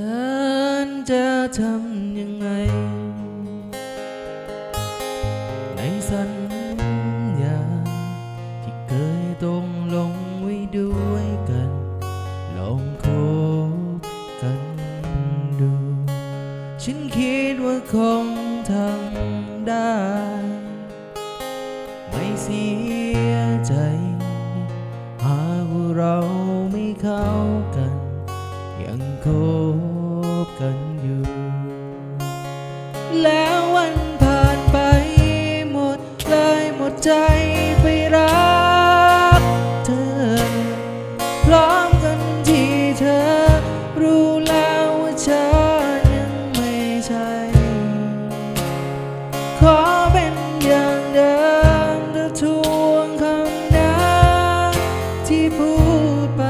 ฉันจะทำยังไง ในสัญญา ที่เคยตรงลงไว้ด้วยกัน ลองคบกันดู ฉันคิดว่าคงทำได้ ไม่เสียใจ หากว่าเราไม่เข้ากัน ยังคบกันอยู่ แล้ววันผ่านไปหมดเลยหมดใจไปรักเธอ พร้อมกันที่เธอ รู้แล้วว่าฉันยังไม่ใช่ ขอเป็นอย่างเดิมเธอทวงคำนั้นที่พูดไป